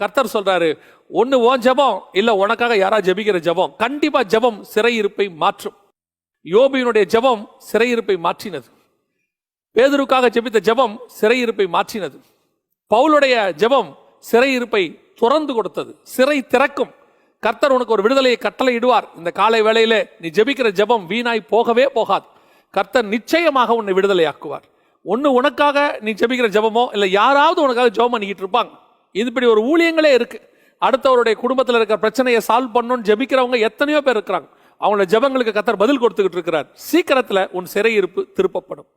கர்த்தர் சொல்றாரு ஒன்று ஓன் ஜெபம் இல்லை உனக்காக யாரா ஜெபிக்கிற ஜெபம் கண்டிப்பாக ஜெபம் சிறையிருப்பை மாற்றும். யோபியினுடைய ஜெபம் சிறையிருப்பை மாற்றினது. பேதருக்காக ஜெபித்த ஜெபம் சிறையிருப்பை மாற்றினது. பவுலுடைய ஜெபம் சிறையிருப்பை துறந்து கொடுத்தது. சிறை திறக்கும். கர்த்தர் உனக்கு ஒரு விடுதலையை கட்டளை இடுவார் இந்த காலை வேளையிலே நீ ஜெபிக்கிற ஜெபம் வீணாய் போகவே போகாது. கர்த்தர் நிச்சயமாக உன்னை விடுதலையாக்குவார். ஒன்று உனக்காக நீ ஜெபிக்கிற ஜெபமோ இல்லை யாராவது உனக்காக ஜெபம் பண்ணிக்கிட்டு இருப்பாங்க. இது இப்படி ஒரு ஊழியங்களே இருக்கு. அடுத்தவருடைய குடும்பத்தில் இருக்கிற பிரச்சனையை சால்வ் பண்ணணும்னு ஜெபிக்கிறவங்க எத்தனையோ பேர் இருக்கிறாங்க. அவங்களோட ஜெபங்களுக்கு கத்தர் பதில் கொடுத்துக்கிட்டு இருக்கிறார். சீக்கிரத்தில் உன் சிறையிருப்பு திருப்பப்படும்.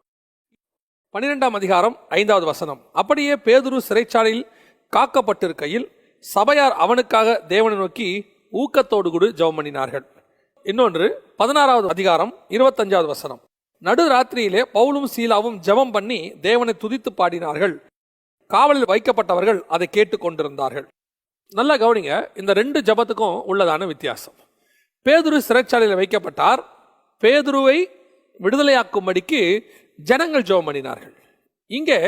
பன்னிரெண்டாம் அதிகாரம் ஐந்தாவது வசனம். அப்படியே பேதுரு சிறைச்சாலையில் காக்கப்பட்டிருக்கையில் சபையார் அவனுக்காக தேவனை நோக்கி ஊக்கத்தோடு கூட ஜெபம் பண்ணினார்கள். இன்னொன்று பதினாறாவது அதிகாரம் இருபத்தஞ்சாவது வசனம். நடு ராத்திரியிலே பவுலும் சீலாவும் ஜெபம் பண்ணி தேவனை துதித்து பாடினார்கள். காவலில் வைக்கப்பட்டவர்கள் அதை கேட்டு கொண்டிருந்தார்கள் நல்லா கவனிங்க இந்த ரெண்டு ஜெபத்துக்கும் உள்ளதான வித்தியாசம். பேதுரு சிறைச்சாலையில் வைக்கப்பட்டார். பேதுருவை விடுதலையாக்கும்படிக்கு ஜனங்கள் ஜெபம் பண்ணினார்கள். இங்கே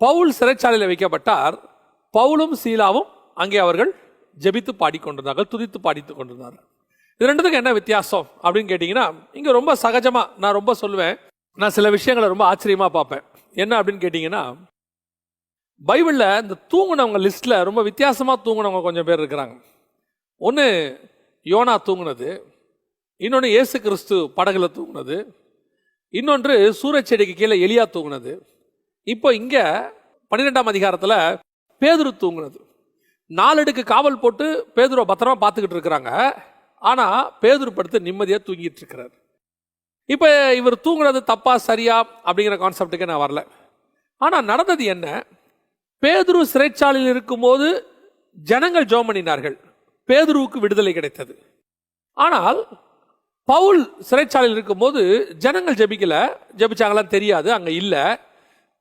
பவுல் சிறைச்சாலையில் வைக்கப்பட்டார். பவுலும் சீலாவும் அங்கே அவர்கள் ஜெபித்து பாடிக்கொண்டிருந்தார்கள் துதித்து பாடித்துக் கொண்டிருந்தார்கள். இது ரெண்டுத்துக்கும் என்ன வித்தியாசம் அப்படின்னு கேட்டிங்கன்னா இங்கே ரொம்ப சகஜமாக நான் ரொம்ப சொல்லுவேன். நான் சில விஷயங்களை ரொம்ப ஆச்சரியமாக பார்ப்பேன். என்ன அப்படின்னு கேட்டிங்கன்னா பைபிளில் இந்த தூங்கினவங்க லிஸ்ட்டில் ரொம்ப வித்தியாசமாக தூங்கினவங்க கொஞ்சம் பேர் இருக்கிறாங்க. ஒன்று யோனா தூங்கினது. இன்னொன்று இயேசு கிறிஸ்து படகுல தூங்கினது. இன்னொன்று சூரச்செடிக்கு கீழே எலியா தூங்கினது. இப்போ இங்கே பன்னிரெண்டாம் அதிகாரத்தில் பேதுரு தூங்கினது. நாலடுக்கு காவல் போட்டு பேதுருவை பத்திரமா பார்த்துக்கிட்டு இருக்கிறாங்க. ஆனால் பேதுரு படுத்து நிம்மதியாக தூங்கிட்டு இருக்கிறார். இப்போ இவர் தூங்குனது தப்பா சரியா அப்படிங்கிற கான்செப்டுக்கு நான் வரல. ஆனால் நடந்தது என்ன? பேதுரு சிறைச்சாலையில் இருக்கும்போது ஜனங்கள் ஜோம் பண்ணினார்கள். பேதுருவுக்கு விடுதலை கிடைத்தது. ஆனால் பவுல் சிறைச்சாலையில் இருக்கும்போது ஜனங்கள் ஜெபிக்கல. ஜபிச்சாங்களாம் தெரியாது அங்கே இல்லை.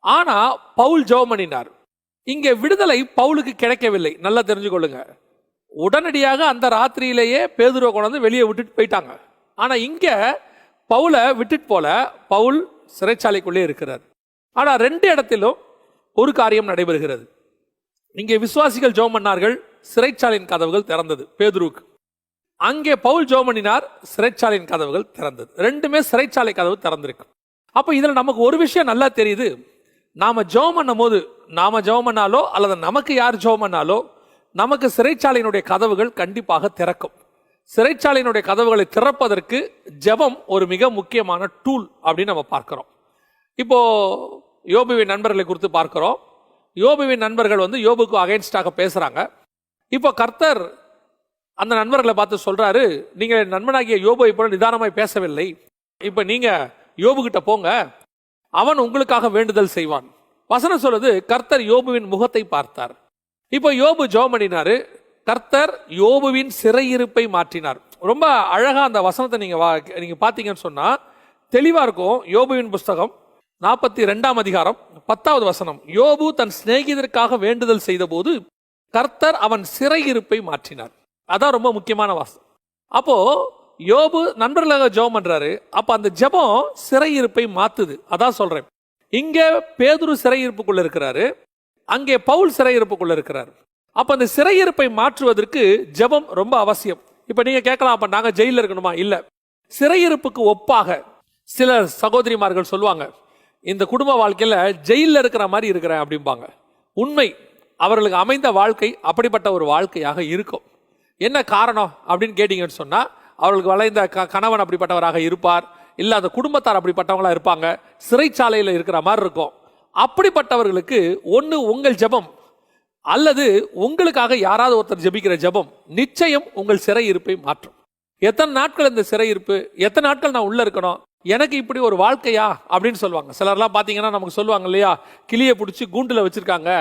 ஆனால் பவுல் ஜெபம் பண்ணினார். இங்கே விடுதலை பவுலுக்கு கிடைக்கவில்லை. நல்லா தெரிஞ்சுக்கொள்ளுங்க. உடனடியாக அந்த ராத்திரியிலேயே பேதுருவை கொண்டாந்து வெளியே விட்டுட்டு போயிட்டாங்க. ஆனால் இங்கே பவுலை விட்டுட்டு போல பவுல் சிறைச்சாலைக்குள்ளே இருக்கிறார். ஆனால் ரெண்டு இடத்திலும் ஒரு காரியம் நடைபெறுகிறது. இங்கே விசுவாசிகள் ஜோம் பண்ணார்கள் சிறைச்சாலையின் கதவுகள் திறந்தது. பேதுருக்கு அங்கே பவுல் ஜோமனினார் சிறைச்சாலையின் கதவுகள் திறந்தது. ரெண்டுமே சிறைச்சாலை கதவு திறந்திருக்கு. அப்போ இதில் நமக்கு ஒரு விஷயம் நல்லா தெரியுது. நாம ஜெபம் பண்ணும் போது நாம ஜெபம் பண்ணாலோ அல்லது நமக்கு யார் ஜோம் பண்ணாலோ நமக்கு சிறைச்சாலையினுடைய கதவுகள் கண்டிப்பாக திறக்கும். சிறைச்சாலையினுடைய கதவுகளை திறப்பதற்கு ஜெபம் ஒரு மிக முக்கியமான டூல் அப்படின்னு நம்ம பார்க்குறோம். இப்போ யோபுவின் நண்பர்களை குறித்து பார்க்கிறோம். யோபுவின் நண்பர்கள் வந்து யோபுக்கு அகைன்ஸ்டாக பேசுகிறாங்க இப்போ கர்த்தர் அந்த நண்பர்களை பார்த்து சொல்கிறாரு நீங்கள் என் நண்பனாகிய யோபுவை இப்போ நிதானமாய் பேசவில்லை. இப்போ நீங்கள் யோபு போங்க. அவன் உங்களுக்காக வேண்டுதல் செய்வான். வசனம் சொல்லுது கர்த்தர் யோபுவின் முகத்தை பார்த்தார். இப்போ யோபு ஜெபம் பண்ணினாரு கர்த்தர் யோபுவின் சிறையிருப்பை மாற்றினார். ரொம்ப அழகாக அந்த வசனத்தை நீங்கள் வா- நீங்கள் பார்த்தீங்கன்னு சொன்னால் தெளிவாக இருக்கும் யோபுவின் புஸ்தகம். நாற்பத்தி ரெண்டாம் அதிகாரம் பத்தாவது வசனம். யோபு தன் சிநேகிதருக்காக வேண்டுதல் செய்தபோது கர்த்தர் அவன் சிறையிருப்பை மாற்றினார். அதான் ரொம்ப முக்கியமான வாசம். அப்போ யோபு நண்பர்களாக ஜெபம் பண்றாரு. அப்ப அந்த ஜெபம் சிறையிருப்பை மாத்துது. அதான் சொல்றேன். இங்க பேதுரு சிறையிருப்புக்குள்ள இருக்கிறாரு. அங்கே பவுல் சிறையிருப்புக்குள்ள இருக்கிறார். அப்ப அந்த சிறையிருப்பை மாற்றுவதற்கு ஜெபம் ரொம்ப அவசியம். இப்ப நீங்க கேட்கலாம் அப்ப நாங்க ஜெயில இருக்கணுமா? இல்ல. சிறையிருப்புக்கு ஒப்பாக சில சகோதரிமார்கள் சொல்லுவாங்க இந்த குடும்ப வாழ்க்கையில் ஜெயிலில் இருக்கிற மாதிரி இருக்கிறேன் அப்படிம்பாங்க. உண்மை அவர்களுக்கு அமைந்த வாழ்க்கை அப்படிப்பட்ட ஒரு வாழ்க்கையாக இருக்கும். என்ன காரணம் அப்படின்னு கேட்டிங்கன்னு சொன்னால் அவர்களுக்கு வளைந்த க- கணவன் அப்படிப்பட்டவராக இருப்பார் இல்லை அந்த குடும்பத்தார் அப்படிப்பட்டவங்களாக இருப்பாங்க சிறைச்சாலையில் இருக்கிற மாதிரி இருக்கும். அப்படிப்பட்டவர்களுக்கு ஒன்று உங்கள் ஜெபம் அல்லது உங்களுக்காக யாராவது ஒருத்தர் ஜெபிக்கிற ஜெபம் நிச்சயம் உங்கள் சிறை இருப்பை மாற்றும். எத்தனை நாட்கள் இந்த சிறையிருப்பு எத்தனை நாட்கள் நான் உள்ள இருக்கணும்? எனக்கு இப்படி ஒரு வாழ்க்கையா? அப்படின்னு சொல்லுவாங்க. சிலர்லாம் பார்த்தீங்கன்னா நமக்கு சொல்லுவாங்க இல்லையா? கிளியை பிடிச்சி கூண்டில் வச்சுருக்காங்க.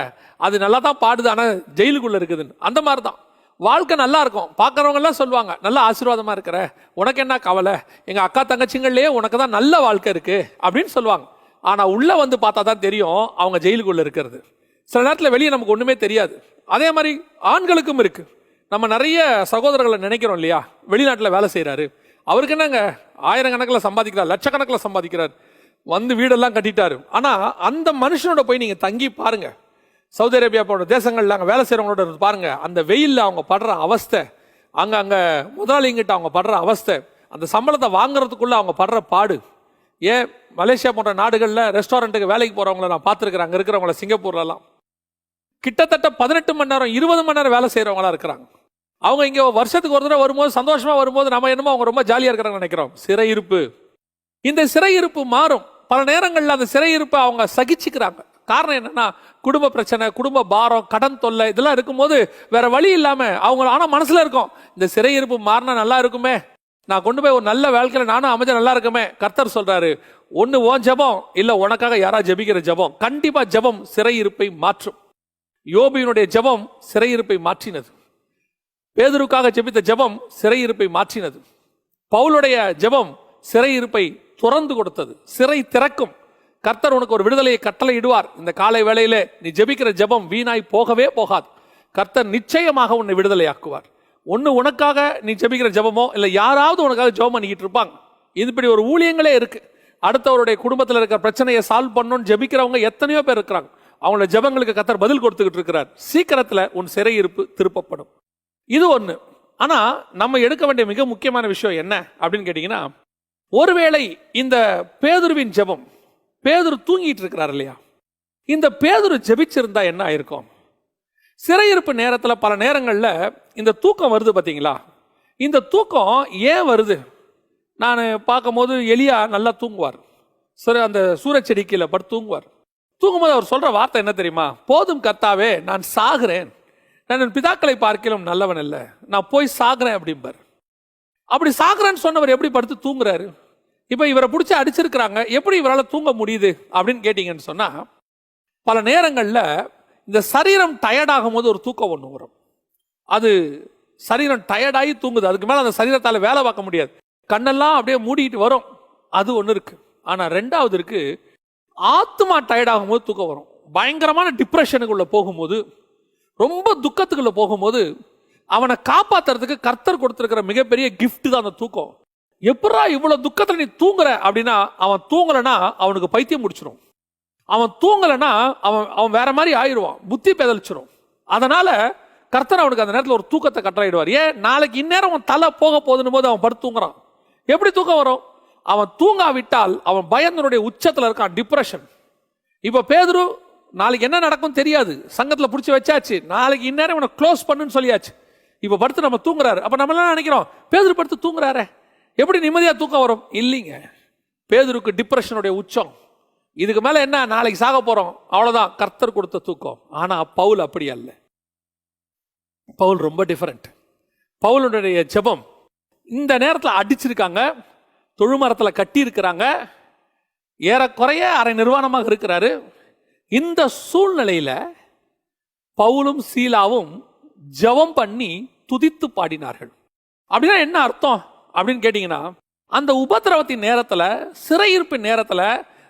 அது நல்லா தான் பாடுது ஆனால் ஜெயிலுக்குள்ளே இருக்குதுன்னு. அந்த மாதிரி தான் வாழ்க்கை நல்லா இருக்கும். பார்க்குறவங்க எல்லாம் சொல்லுவாங்க நல்ல ஆசீர்வாதமாக இருக்கிற. உனக்கு என்ன கவலை? எங்கள் அக்கா தங்கச்சிங்கள்லேயே உனக்கு தான் நல்ல வாழ்க்கை இருக்குது அப்படின்னு சொல்லுவாங்க. ஆனால் உள்ளே வந்து பார்த்தா தான் தெரியும் அவங்க ஜெயிலுக்குள்ளே இருக்கிறது. சில நேரத்தில் வெளியே நமக்கு ஒன்றுமே தெரியாது. அதே மாதிரி ஆண்களுக்கும் இருக்குது நம்ம நிறைய சகோதரர்களை நினைக்கிறோம் இல்லையா? வெளிநாட்டில் வேலை செய்கிறாரு அவருக்கு என்னங்க? ஆயிரக்கணக்கில் சம்பாதிக்கிறார் லட்சக்கணக்கில் சம்பாதிக்கிறார். வந்து வீடெல்லாம் கட்டிட்டாரு. ஆனால் அந்த மனுஷனோட போய் நீங்கள் தங்கி பாருங்க. சவுதி அரேபியா போன்ற தேசங்கள்ல அங்கே வேலை செய்கிறவங்களோட இருந்து பாருங்க. அந்த வெயில்ல அவங்க படுற அவஸ்தை அங்கே அங்கே முதலாளிங்கிட்ட அவங்க படுற அவஸ்தை அந்த சம்பளத்தை வாங்குறதுக்குள்ள அவங்க படுற பாடு. ஏன்? மலேசியா போன்ற நாடுகளில் ரெஸ்டாரண்ட்டுக்கு வேலைக்கு போகிறவங்கள நான் பார்த்துருக்குறேன். அங்கே இருக்கிறவங்கள சிங்கப்பூர்லலாம். கிட்டத்தட்ட பதினெட்டு மணி நேரம் இருபது மணி நேரம் வேலை செய்கிறவங்களாம் இருக்கிறாங்க. அவங்க இங்கே வருஷத்துக்கு ஒரு தடவை வரும்போது சந்தோஷமாக வரும்போது நம்ம என்னமோ அவங்க ரொம்ப ஜாலியாக இருக்கிறாங்கன்னு நினைக்கிறோம். சிறையிருப்பு. இந்த சிறையிருப்பு மாறும். பல நேரங்களில் அந்த சிறையிருப்பை அவங்க சகிச்சுக்கிறாங்க. காரணம் என்னன்னா குடும்ப பிரச்சனை குடும்ப பாரம் கடன் தொல்லை இதெல்லாம் இருக்கும்போது வேற வழி இல்லாமல் அவங்க ஆனால் மனசில் இருக்கும் இந்த சிறையிருப்பு மாறினா நல்லா இருக்குமே. நான் கொண்டு போய் ஒரு நல்ல வாழ்க்கையில் நானும் அமைஞ்சா நல்லா இருக்குமே. கர்த்தர் சொல்றாரு ஒன்று ஓன் ஜெபம் இல்லை உனக்காக யாரா ஜெபிக்கிற ஜெபம். கண்டிப்பாக ஜெபம் சிறையிருப்பை மாற்றும். யோபியினுடைய ஜெபம் சிறையிருப்பை மாற்றினது. பேதுருக்காக ஜெபித்த ஜெபம் சிறையிருப்பை மாற்றினது. பவுலுடைய ஜெபம் சிறையிருப்பை துறந்து கொடுத்தது. சிறை திறக்கும். கர்த்தர் உனக்கு ஒரு விடுதலையை கட்டளை இடுவார் இந்த காலை வேளையில நீ ஜெபிக்கிற ஜெபம் வீணாய் போகவே போகாது. கர்த்தர் நிச்சயமாக உன்னை விடுதலையாக்குவார். ஒன்று உனக்காக நீ ஜெபிக்கிற ஜெபமோ இல்லை யாராவது உனக்காக ஜெபம் பண்ணிக்கிட்டு இருப்பாங்க. இது இப்படி ஒரு ஊழியங்களே இருக்கு. அடுத்தவருடைய குடும்பத்தில் இருக்கிற பிரச்சனையை சால்வ் பண்ணணும்னு ஜெபிக்கிறவங்க எத்தனையோ பேர் இருக்கிறாங்க. அவங்களோட ஜெபங்களுக்கு கர்த்தர் பதில் கொடுத்துக்கிட்டு இருக்கிறார். சீக்கிரத்தில் உன் சிறையிருப்பு திருப்பப்படும். இது ஒன்று ஆனால் நம்ம எடுக்க வேண்டிய மிக முக்கியமான விஷயம் என்ன அப்படின்னு கேட்டிங்கன்னா ஒருவேளை இந்த பேதுருவின் ஜெபம் பேதுரு தூங்கிட்டு இருக்கிறார் இல்லையா? இந்த பேதுரு ஜபிச்சிருந்தா என்ன ஆயிருக்கும்? சிறையிருப்பு நேரத்தில் பல நேரங்களில் இந்த தூக்கம் வருது பார்த்தீங்களா இந்த தூக்கம் ஏன் வருது? நான் பார்க்கும்போது எலியா நல்லா தூங்குவார். சரி அந்த சூரச்செடி கீழே படுத்து தூங்குவார். தூங்கும்போது அவர் சொல்கிற வார்த்தை என்ன தெரியுமா? போதும் கர்த்தாவே நான் சாகிறேன். நான் என் பிதாக்களை பார்க்கலாம் நல்லவன் அல்ல. நான் போய் சாகிறேன் அப்படிம்பார். அப்படி சாகிறேன்னு சொன்னவர் எப்படி படுத்து தூங்குறாரு? இப்போ இவரை பிடிச்சி அடிச்சிருக்கிறாங்க. எப்படி இவரால் தூங்க முடியுது அப்படின்னு கேட்டிங்கன்னு சொன்னால் பல நேரங்களில் இந்த சரீரம் டயர்டாகும் போது ஒரு தூக்கம் ஒன்று வரும். அது சரீரம் டயர்டாகி தூங்குது. அதுக்கு மேலே அந்த சரீரத்தால் வேலை பார்க்க முடியாது. கண்ணெல்லாம் அப்படியே மூடிக்கிட்டு வரும். அது ஒன்று இருக்குது ஆனால் ரெண்டாவது இருக்குது ஆத்மா டயர்டாகும் போது தூக்கம் வரும். பயங்கரமான டிப்ரெஷனுக்குள்ளே போகும்போது ரொம்ப துக்கத்துக்குள்ள போகும்போது அவனை காப்பாத்துறதுக்கு கர்த்தர் கொடுத்துருக்கிற மிகப்பெரிய கிஃப்ட் தான் அந்த தூக்கம். எப்படா இவ்வளவு துக்கத்துல நீ தூங்குற அப்படின்னா அவன் தூங்கலைன்னா அவனுக்கு பைத்தியம் முடிச்சிடும் அவன் தூங்கலைன்னா அவன் அவன் வேற மாதிரி ஆயிடுவான் புத்தி பெதலிச்சிடும் அதனால கர்த்தர் அவனுக்கு அந்த நேரத்தில் ஒரு தூக்கத்தை கட்டளையிடுவார். ஏன்? நாளைக்கு இந்நேரம் அவன் தலை போக போதுன்னு போது அவன் படுத்து தூங்குறான். எப்படி தூக்கம் வரும்? அவன் தூங்காவிட்டால் அவன் பயந்தனுடைய உச்சத்தில் இருக்கான் டிப்ரெஷன் இப்போ பேதுரு நாளைக்கு என்ன நடக்கும் தெரியாது. சங்கத்தில் பிடிச்சி வச்சாச்சு. நாளைக்கு இந்நேரம் இவனை க்ளோஸ் பண்ணுன்னு சொல்லியாச்சு. இப்போ படுத்து நம்ம தூங்குறாரு. அப்போ நம்ம என்ன நினைக்கிறோம்? பேதுரு படுத்து தூங்குறாரே. எப்படி நிம்மதியாக தூக்கம் வரும்? இல்லைங்க. பேதுருக்கு டிப்ரெஷனுடைய உச்சம். இதுக்கு மேலே என்ன? நாளைக்கு சாக போகிறோம் அவ்வளோதான் கர்த்தர் கொடுத்த தூக்கம். ஆனால் பவுல் அப்படி அல்ல. பவுல் ரொம்ப டிஃப்ரெண்ட் பவுலுடைய ஜெபம் இந்த நேரத்தில் அடிச்சிருக்காங்க. தொழுமரத்தில் கட்டி இருக்கிறாங்க ஏறக்குறைய அரை நிர்வாணமாக இருக்கிறாரு. இந்த சூழ்நிலையில் பவுலும் சீலாவும் ஜெபம் பண்ணி துதித்து பாடினார்கள். அப்படின்னா என்ன அர்த்தம்? அப்படின்னு கேட்டிங்கன்னா அந்த உபத்திரவத்தின் நேரத்தில் சிறையிருப்பு நேரத்தில்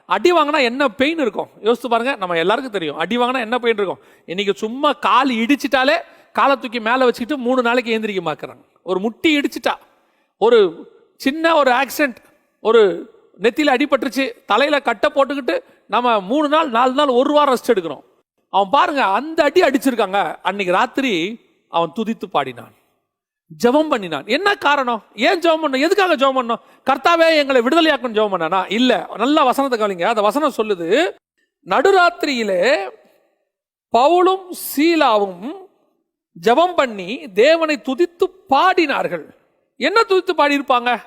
அடி வாங்கினா என்ன பெயின் இருக்கும்? யோசித்து பாருங்க நம்ம எல்லாருக்கும் தெரியும். அடி வாங்கினா என்ன பெயின் இருக்கும்? இன்னைக்கு சும்மா கால் இடிச்சிட்டாலே காலை தூக்கி மேலே வச்சுக்கிட்டு மூணு நாளைக்கு ஏந்திரிக்க மாக்குறாங்க ஒரு முட்டி இடிச்சிட்டா ஒரு சின்ன ஒரு ஆக்சிடென்ட் ஒரு நெத்தியில் அடிபட்டுருச்சு தலையில் கட்டை போட்டுக்கிட்டு நம்ம மூணு நாள் நாலு நாள் ஒரு வாரம் ரெஸ்ட் எடுக்கிறோம். அவன் பாருங்க அந்த அடி அடிச்சிருக்காங்க. அன்னைக்கு ராத்திரி அவன் துதித்து பாடினான். ஜெபம் பண்ணினான். என்ன காரணம்? ஏன் ஜெபம் பண்ணோம் எதுக்காக ஜெபம் பண்ணோம்? கர்த்தாவே எங்களை விடுதலையாக்கணும் ஜபம் பண்ணானா? இல்ல. நல்ல வசனத்தை கவனிங்க. அந்த வசனம் சொல்லுது நடுராத்திரியிலே பவுலும் சீலாவும் ஜெபம் பண்ணி தேவனை துதித்து பாடினார்கள். என்ன துதித்து பாடியிருப்பாங்க?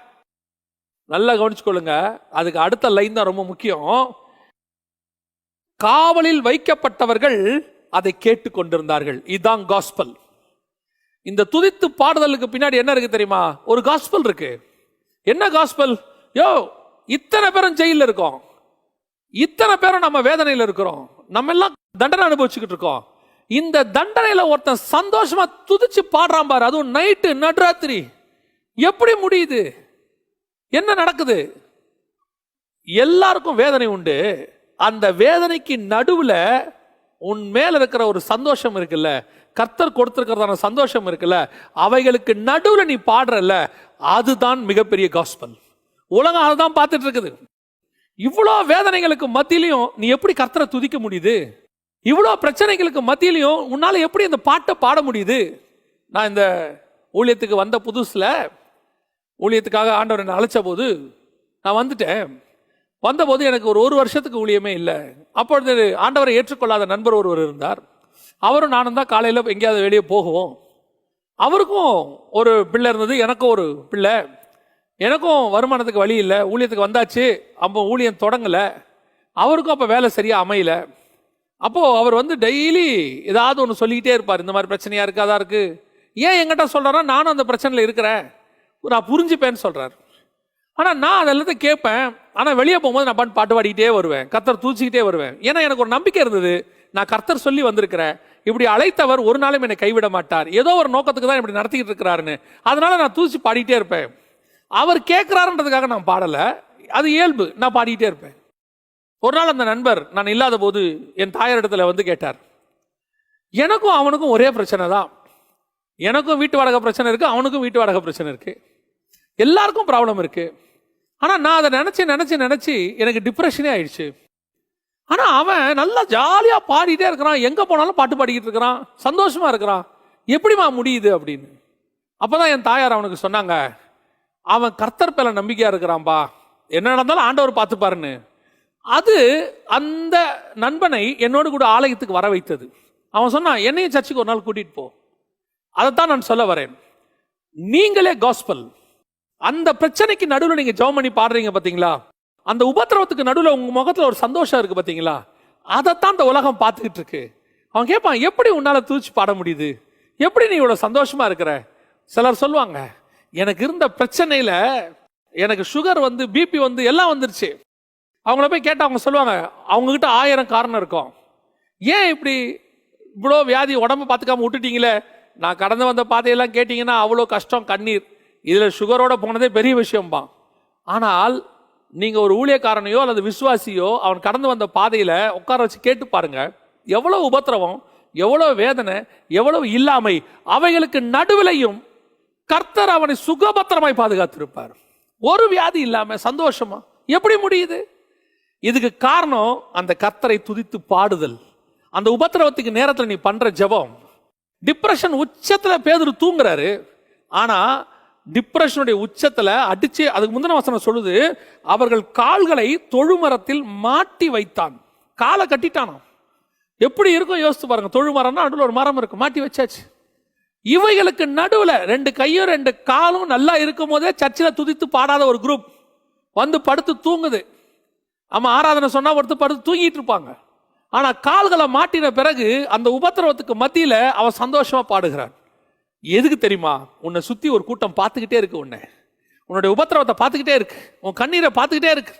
நல்லா கவனிச்சுக்கொள்ளுங்க. அதுக்கு அடுத்த லைன் தான் ரொம்ப முக்கியம். காவலில் வைக்கப்பட்டவர்கள் அதை கேட்டு கொண்டிருந்தார்கள் இதுதான் காஸ்பல் இந்த துதித்து பாடுதலுக்கு பின்னாடி என்ன இருக்கு தெரியுமா? ஒரு காஸ்பல் இருக்கு. என்ன காஸ்பல் யோ இத்தனை பேரும் ஜெயில இருக்கோம். இத்தனை பேரும் நம்ம வேதனையில் இருக்கிறோம். நம்ம எல்லாம் தண்டனை அனுபவிச்சுக்கிட்டு இருக்கோம். இந்த தண்டனையில ஒருத்தன் சந்தோஷமா துதிச்சு பாடுறான் பாரு. அதுவும் நைட்டு நடுராத்திரி. எப்படி முடியுது? என்ன நடக்குது? எல்லாருக்கும் வேதனை உண்டு. அந்த வேதனைக்கு நடுவில் உன் மேல இருக்கிற ஒரு சந்தோஷம் இருக்குல்ல கர்த்தர் கொடுத்துருக்கிறதான சந்தோஷம் இருக்குல்ல அவைகளுக்கு நடுவில் நீ பாடுறல்ல அதுதான் மிகப்பெரிய காஸ்பல் உலகம் அதுதான் பார்த்துட்டு இருக்குது. இவ்வளோ வேதனைகளுக்கு மத்தியிலையும் நீ எப்படி கர்த்தரை துதிக்க முடியுது? இவ்வளோ பிரச்சனைகளுக்கு மத்தியிலையும் உன்னால் எப்படி இந்த பாட்டை பாட முடியுது? நான் இந்த ஊழியத்துக்கு வந்த புதுசில் ஊழியத்துக்காக ஆண்டவர் என்னை அழைச்ச போது நான் வந்துட்டேன். வந்தபோது எனக்கு ஒரு ஒரு வருஷத்துக்கு ஊழியமே இல்லை. அப்பொழுது ஆண்டவரை ஏற்றுக்கொள்ளாத நண்பர் ஒருவர் இருந்தார். அவரும் நானும் தான் காலையில் எங்கேயாவது வெளியே போகுவோம். அவருக்கும் ஒரு பிள்ளை இருந்தது. எனக்கும் ஒரு பிள்ளை. எனக்கும் வருமானத்துக்கு வழி இல்லை. ஊழியத்துக்கு வந்தாச்சு. அப்போ ஊழியம் தொடங்கலை. அவருக்கும் அப்போ வேலை சரியாக அமையல. அப்போது அவர் வந்து டெய்லி ஏதாவது ஒன்று சொல்லிக்கிட்டே இருப்பார். இந்த மாதிரி பிரச்சனையாக இருக்குது அதாக இருக்குது ஏன் எங்கிட்ட சொல்கிறாரா நானும் அந்த பிரச்சனையில் இருக்கிறேன். நான் புரிஞ்சுப்பேன்னு சொல்கிறார் ஆனால் நான் அதெல்லாத்தையும் கேட்பேன். ஆனால் வெளியே போகும்போது நான் பாட்டு பாட்டு பாடிக்கிட்டே வருவேன். கர்த்தர் தூச்சிக்கிட்டே வருவேன். ஏன்னா எனக்கு ஒரு நம்பிக்கை இருந்தது. நான் கர்த்தர் சொல்லி வந்திருக்கிறேன். இப்படி அழைத்தவர் ஒரு நாளும் என்னை கைவிட மாட்டார். ஏதோ ஒரு நோக்கத்துக்கு தான் இப்படி நடத்திக்கிட்டு இருக்கிறாருன்னு. அதனால நான் தூசி பாடிக்கிட்டே இருப்பேன். அவர் கேட்குறாருன்றதுக்காக நான் பாடலை. அது இயல்பு. நான் பாடிக்கிட்டே இருப்பேன். ஒரு நாள் அந்த நண்பர் நான் இல்லாத போது என் தாயாரிடத்தில் வந்து கேட்டார். எனக்கும் அவனுக்கும் ஒரே பிரச்சனை தான். எனக்கும் வீட்டு வாடகை பிரச்சனை இருக்குது அவனுக்கும் வீட்டு வாடகை பிரச்சனை இருக்குது எல்லாருக்கும் ப்ராப்ளம் இருக்குது ஆனால் நான் அதை நினச்சி நினச்சி நினச்சி எனக்கு டிப்ரெஷனே ஆயிடுச்சு. ஆனால் அவன் நல்லா ஜாலியாக பாடிட்டே இருக்கிறான். எங்கே போனாலும் பாட்டு பாடிக்கிட்டு இருக்கிறான். சந்தோஷமாக இருக்கிறான். எப்படிம்மா முடியுது அப்படின்னு. அப்போ தான் என் தாயார் அவனுக்கு சொன்னாங்க அவன் கர்த்தர் பேல நம்பிக்கையாக இருக்கிறான்பா. என்ன நடந்தாலும் ஆண்டவர் பார்த்துப்பாருன்னு. அது அந்த நண்பனை என்னோடு கூட ஆலயத்துக்கு வர வைத்தது. அவன் சொன்னான் என்னையும் சர்ச்சுக்கு ஒரு நாள் கூட்டிகிட்டு போ. அதைத்தான் நான் சொல்ல வரேன். நீங்களே காஸ்பல் அந்த பிரச்சனைக்கு நடுவில் நீங்க ஜெபம் பண்ணி பாடுறீங்க பாத்தீங்களா? அந்த உபத்திரவத்துக்கு நடுவில் உங்க முகத்துல ஒரு சந்தோஷம் இருக்கு பாத்தீங்களா? அதைத்தான் இந்த உலகம் பார்த்துக்கிட்டு இருக்கு. அவன் கேட்பான் எப்படி உன்னால தூச்சி பாட முடியுது? எப்படி நீ இவ்வளவு சந்தோஷமா இருக்கிற? சிலர் சொல்லுவாங்க எனக்கு இருந்த பிரச்சனையில எனக்கு சுகர் வந்து பிபி வந்து எல்லாம் வந்துருச்சு. அவங்கள போய் கேட்டால் அவங்க சொல்லுவாங்க அவங்கக்கிட்ட ஆயிரம் காரணம் இருக்கும். ஏன் இப்படி இவ்வளோ வியாதி உடம்பு பார்த்துக்காம விட்டுட்டீங்களே? நான் கடந்து வந்த பாதையெல்லாம் கேட்டிங்கன்னா அவ்வளோ கஷ்டம் கண்ணீர். இதில் சுகரோட போனதே பெரிய விஷயம்பான் ஆனால் நீங்கள் ஒரு ஊழியக்காரனையோ அல்லது விசுவாசியோ அவன் கடந்து வந்த பாதையில் உட்கார வச்சு கேட்டு பாருங்க. எவ்வளோ உபத்திரவம் எவ்வளோ வேதனை எவ்வளவு இல்லாமை அவைகளுக்கு நடுவிலையும் கர்த்தர் அவனை சுகபத்திரமாய் பாதுகாத்திருப்பார். ஒரு வியாதி இல்லாமல் சந்தோஷமா? எப்படி முடியுது? இதுக்கு காரணம் அந்த கர்த்தரை துதித்து பாடுதல். அந்த உபத்திரவத்துக்கு நேரத்தில் நீ பண்ணுற ஜெபம். டிப்ரெஷன் உச்சத்தில் பேதர் தூங்குறாரு. ஆனால் டிப்ரெஷனுடைய உச்சத்தில் அடிச்சு அதுக்கு முந்தின வசனம் சொல்லுது அவர்கள் கால்களை தொழுமரத்தில் மாட்டி வைத்தான். காலை கட்டிட்டானாம். எப்படி இருக்கும்? யோசித்து பாருங்க. தொழுமரம்னா நடுவில் ஒரு மரம் இருக்கு. மாட்டி வச்சாச்சு. இவைகளுக்கு நடுவில் ரெண்டு கையும் ரெண்டு காலும் நல்லா இருக்கும் போதே சர்ச்சில் துதித்து பாடாத ஒரு குரூப் வந்து படுத்து தூங்குது. நம்ம ஆராதனை சொன்னால் ஒருத்தர் படுத்து தூங்கிட்டு இருப்பாங்க. ஆனால் கால்களை மாட்டின பிறகு அந்த உபத்திரவத்துக்கு மத்தியில் அவன் சந்தோஷமாக பாடுகிறான். எதுக்கு தெரியுமா? உன்னை சுத்தி ஒரு கூட்டம் பார்த்துக்கிட்டே இருக்கு உன்னை. உன்னுடைய உபத்திரவத்தை பார்த்துக்கிட்டே இருக்கு. உன் கண்ணீரை பார்த்துக்கிட்டே இருக்கு.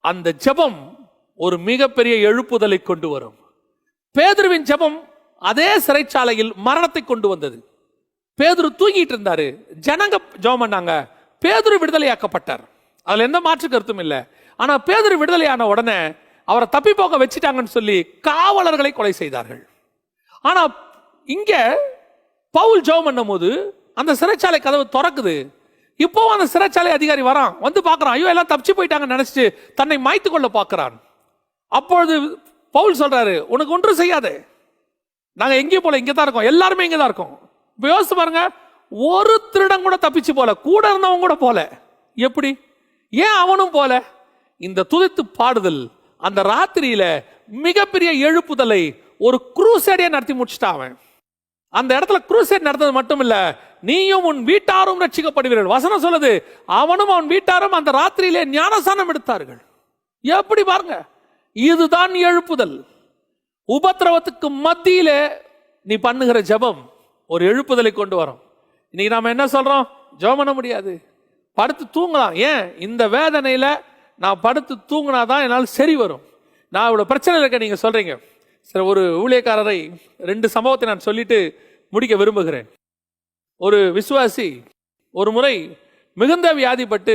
அந்த ஜெபம் ஒரு மிகப்பெரிய எழுப்புதலை கொண்டு வரும். பேதுருவின் ஜெபம் அதே சிறைச்சாலையில் மரணத்தை கொண்டு வந்தது. பேதுரு தூங்கிட்டு இருந்தாரு. ஜனங்க ஜபம் பண்ணாங்க. பேதுரு விடுதலையாக்கப்பட்டார். அதில் எந்த மாற்று கருத்தும் இல்லை. ஆனா பேதுரு விடுதலையான உடனே அவரை தப்பி போக வச்சிட்டாங்கன்னு சொல்லி காவலர்களை கொலை செய்தார்கள். ஆனா இங்கே பவுல் ஜோன்னும் போது அந்த சிறைச்சாலை கதவு திறக்குது. இப்போ அந்த சிறைச்சாலை அதிகாரி வரான். வந்து பார்க்குறான். ஐயோ எல்லாம் தப்பிச்சு போயிட்டாங்கன்னு நினச்சிட்டு தன்னை மாய்த்து கொள்ள பார்க்குறான். அப்பொழுது பவுல் சொல்கிறாரு உனக்கு ஒன்றும் செய்யாது. நாங்கள் எங்கேயும் போல இங்கே தான் இருக்கோம். எல்லாருமே இங்கே தான் இருக்கோம். இப்போ யோசிச்சு பாருங்க ஒரு திருடன் கூட தப்பிச்சு போல கூட இருந்தவன் கூட போல. எப்படி? ஏன் அவனும் போல? இந்த துதித்து பாடுதல் அந்த ராத்திரியில மிகப்பெரிய எழுப்புதலை ஒரு குரூசேடியா நடத்தி முடிச்சுட்டான் அவன். அந்த இடத்துல குரூசேட் நடந்தது மட்டும் இல்ல நீயும் உன் வீட்டாரும் ரட்சிக்கப்படுவீர்கள். வசனம் சொல்லுது அவனும் அவன் வீட்டாரும் அந்த ராத்திரியிலே ஞானசானம் எடுத்தார்கள். எப்படி பாருங்க இதுதான் எழுப்புதல். உபத்திரவத்துக்கு மத்தியிலே நீ பண்ணுகிற ஜெபம் ஒரு எழுப்புதலை கொண்டு வரும். இன்னைக்கு நாம என்ன சொல்றோம்? ஜெபம் பண்ண முடியாது. படுத்து தூங்கலாம். ஏன்? இந்த வேதனையில நான் படுத்து தூங்கினாதான் என்னால் சரி வரும். நான் இவ்வளவு பிரச்சனை இருக்க நீங்க சொல்றீங்க. சில ஒரு ஊழியக்காரரை ரெண்டு சம்பவத்தை நான் சொல்லிட்டு முடிக்க விரும்புகிறேன். ஒரு விசுவாசி ஒரு முறை மிகுந்த வியாதிப்பட்டு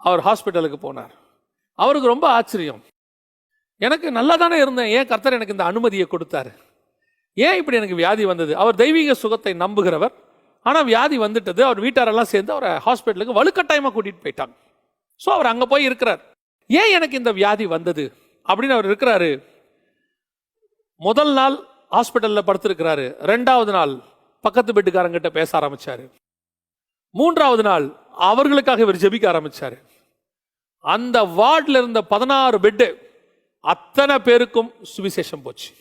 அவர் ஹாஸ்பிட்டலுக்கு போனார். அவருக்கு ரொம்ப ஆச்சரியம். எனக்கு நல்லா தானே இருந்தேன். ஏன் கர்த்தர் எனக்கு இந்த அனுமதியை கொடுத்தாரு? ஏன் இப்படி எனக்கு வியாதி வந்தது? அவர் தெய்வீக சுகத்தை நம்புகிறவர். ஆனால் வியாதி வந்துட்டது. அவர் வீட்டாரெல்லாம் சேர்ந்து அவரை ஹாஸ்பிட்டலுக்கு வலுக்கட்டாயமாக கூட்டிகிட்டு போயிட்டாங்க. ஸோ அவர் அங்கே போய் இருக்கிறார். ஏன் எனக்கு இந்த வியாதி வந்தது? அப்படின்னு அவர் இருக்கிறாரு. முதல் நாள் ஹாஸ்பிட்டலில் படுத்திருக்கிறாரு. ரெண்டாவது நாள் பக்கத்து வீட்டுக்காரங்கிட்ட பேச ஆரம்பிச்சாரு. மூன்றாவது நாள் அவர்களுக்காக இவர் ஜெபிக்க ஆரம்பிச்சாரு. அந்த வார்டில் இருந்த பதினாறு பெட்டு அத்தனை பேருக்கும் சுவிசேஷம் போச்சு.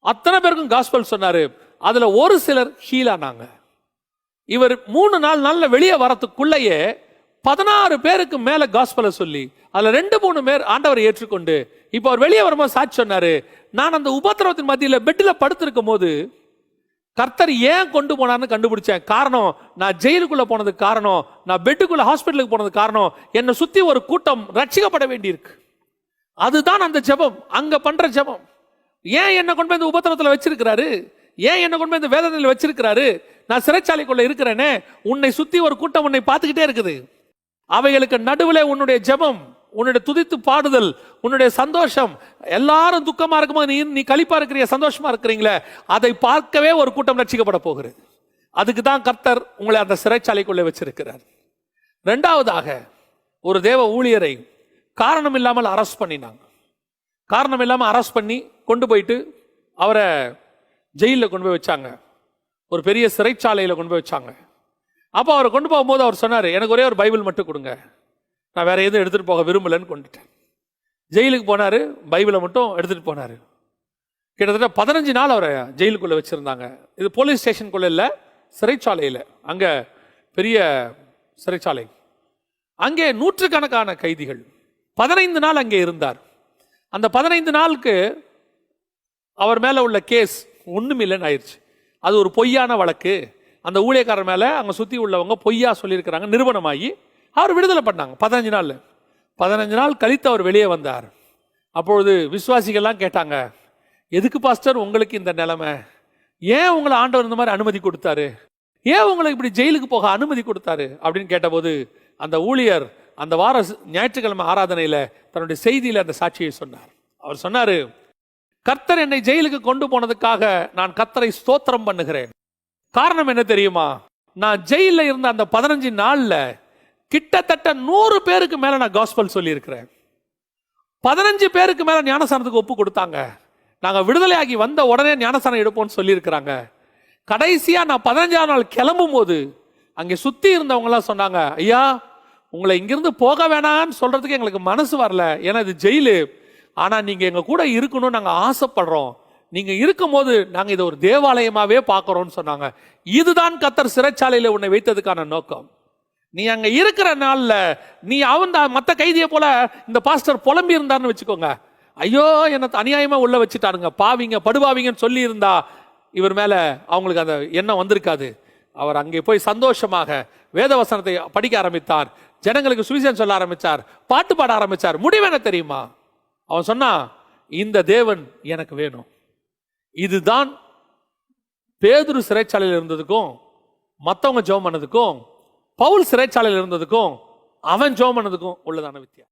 அத்தனை பேருக்கும் காஸ்பல் சொன்னாரு. அதுல ஒரு சிலர் ஹீலானாங்க இவர் மூணு நாள் நாளில் வெளியே வரத்துக்குள்ளேயே பதினாறு பேருக்கு மேல காஸ்பலை சொல்லி அதுல ரெண்டு மூணு பேர் ஆண்டவரை ஏற்றுக்கொண்டு இப்போ அவர் வெளியே வரும்போது சாட்சி சொன்னாரு நான் அந்த உபத்திரவத்தின் மத்தியில பெட்டில் படுத்திருக்கும் போது கர்த்தர் ஏன் கொண்டு போனார்னு கண்டுபிடிச்சேன். காரணம் நான் ஜெயிலுக்குள்ள போனதுக்கு காரணம் நான் பெட்டுக்குள்ள ஹாஸ்பிட்டலுக்கு போனதுக்கு காரணம் என்னை சுத்தி ஒரு கூட்டம் ரட்சிக்கப்பட வேண்டியிருக்கு. அதுதான் அந்த ஜெபம் அங்க பண்ற ஜெபம். ஏன் என்னை கொண்டு போய் இந்த உபத்திரத்தில் வச்சிருக்கிறாரு? ஏன் என்னை கொண்டு போய் இந்த வேதனையில் வச்சிருக்கிறாரு? நான் சிறைச்சாலைக்குள்ள இருக்கிறேனே உன்னை சுத்தி ஒரு கூட்டம் உன்னை பார்த்துக்கிட்டே இருக்குது. அவைகளுக்கு நடுவில் உன்னுடைய ஜெபம் உன்னுடைய துதித்து பாடுதல் உன்னுடைய சந்தோஷம் எல்லாரும் துக்கமா இருக்கும்போது நீ நீ கழிப்பா இருக்கிறீ சந்தோஷமா இருக்கிறீங்களே அதை பார்க்கவே ஒரு கூட்டம் ரட்சிக்கப்பட போகிறது. அதுக்கு தான் கர்த்தர் உங்களை அந்த சிறைச்சாலைக்குள்ளே வச்சிருக்கிறார். ரெண்டாவதாக ஒரு தேவ ஊழியரை காரணம் இல்லாமல் அரெஸ்ட் பண்ணினாங்க. காரணம் இல்லாமல் அரெஸ்ட் பண்ணி கொண்டு போயிட்டு அவரை ஜெயிலில் கொண்டு போய் வச்சாங்க. ஒரு பெரிய சிறைச்சாலையில் கொண்டு போய் வச்சாங்க. அப்போ அவரை கொண்டு போகும்போது அவர் சொன்னார் எனக்கு ஒரே ஒரு பைபிள் மட்டும் கொடுங்க. நான் வேற எதுவும் எடுத்துகிட்டு போக விரும்பலைன்னு கொண்டுட்டேன். ஜெயிலுக்கு போனார் பைபிளை மட்டும் எடுத்துகிட்டு போனார். கிட்டத்தட்ட பதினஞ்சு நாள் அவரை ஜெயிலுக்குள்ளே வச்சுருந்தாங்க. இது போலீஸ் ஸ்டேஷனுக்குள்ளே இல்லை சிறைச்சாலையில். அங்கே பெரிய சிறைச்சாலை. அங்கே நூற்றுக்கணக்கான கைதிகள். பதினைந்து நாள் அங்கே இருந்தார். அந்த பதினைந்து நாளுக்கு அவர் மேலே உள்ள கேஸ் ஒன்றுமில்லைன்னு ஆயிடுச்சு அது ஒரு பொய்யான வழக்கு. அந்த ஊழியக்காரர் மேலே அங்கே சுற்றி உள்ளவங்க பொய்யா சொல்லியிருக்கிறாங்க நிறுவனமாகி அவர் விடுதலை பண்ணாங்க. பதினஞ்சு நாள் பதினஞ்சு நாள் கழித்து அவர் வெளியே வந்தார். அப்பொழுது விசுவாசிகள்லாம் கேட்டாங்க எதுக்கு பாஸ்டர் உங்களுக்கு இந்த நிலைமை? ஏன் உங்களை ஆண்டவர் இந்த மாதிரி அனுமதி கொடுத்தாரு? ஏன் உங்களை இப்படி ஜெயிலுக்கு போக அனுமதி கொடுத்தாரு? அப்படின்னு கேட்டபோது அந்த ஊழியர் அந்த வார ஞாயிற்றுக்கிழமை ஆராதனையில் தன்னுடைய செய்தியில் அந்த சாட்சியை சொன்னார். அவர் சொன்னார் கர்த்தர் என்னை ஜெயிலுக்கு கொண்டு போனதுக்காக நான் கர்த்தரை ஸ்தோத்திரம் பண்ணுகிறேன். காரணம் என்ன தெரியுமா? நான் ஜெயிலில் இருந்த அந்த பதினஞ்சு நாளில் கிட்டத்தட்ட நூறு பேருக்கு மேலே நான் காஸ்பல் சொல்லியிருக்கிறேன். பதினஞ்சு பேருக்கு மேலே ஞானசானத்துக்கு ஒப்பு கொடுத்தாங்க. நாங்கள் விடுதலையாகி வந்த உடனே ஞானசானம் எடுப்போம்னு சொல்லியிருக்கிறாங்க. கடைசியாக நான் பதினஞ்சாம் நாள் கிளம்பும் போது அங்கே சுற்றி இருந்தவங்களாம் சொன்னாங்க ஐயா உங்களை இங்கிருந்து போக வேணாம்னு சொல்கிறதுக்கு எங்களுக்கு மனசு வரல. ஏன்னா இது ஜெயிலு. ஆனால் நீங்கள் எங்கள் கூட இருக்கணும்னு நாங்கள் ஆசைப்படுறோம். நீங்க இருக்கும்போது நாங்கள் இதை ஒரு தேவாலயமாகவே பார்க்குறோன்னு சொன்னாங்க. இதுதான் கத்தர் சிறைச்சாலையில் உன்னை வைத்ததுக்கான நோக்கம். நீ அங்கே இருக்கிற நாளில் நீ அவன் தான் மற்ற கைதியை போல இந்த பாஸ்டர் புலம்பி இருந்தார்னு வச்சுக்கோங்க. ஐயோ என்னை அநியாயமாக உள்ளே வச்சுட்டாருங்க பாவிங்க படுபாவிங்கன்னு சொல்லி இருந்தா இவர் மேலே அவங்களுக்கு அந்த எண்ணம் வந்திருக்காது. அவர் அங்கே போய் சந்தோஷமாக வேதவசனத்தை படிக்க ஆரம்பித்தார். ஜனங்களுக்கு சுவிசேஷம் சொல்ல ஆரம்பிச்சார். பாட்டு பாட ஆரம்பிச்சார். முடிவு என்ன தெரியுமா? அவன் சொன்னான் இந்த தேவன் எனக்கு வேணும். இதுதான் பேதுரு சிறைச்சாலையில் இருந்ததுக்கும் மற்றவங்க ஜெபம் பண்ணதுக்கும் பவுல் சிறைச்சாலையில் இருந்ததுக்கும் அவன் ஜெபம் பண்ணதுக்கும் உள்ளதான வித்தியாசம்.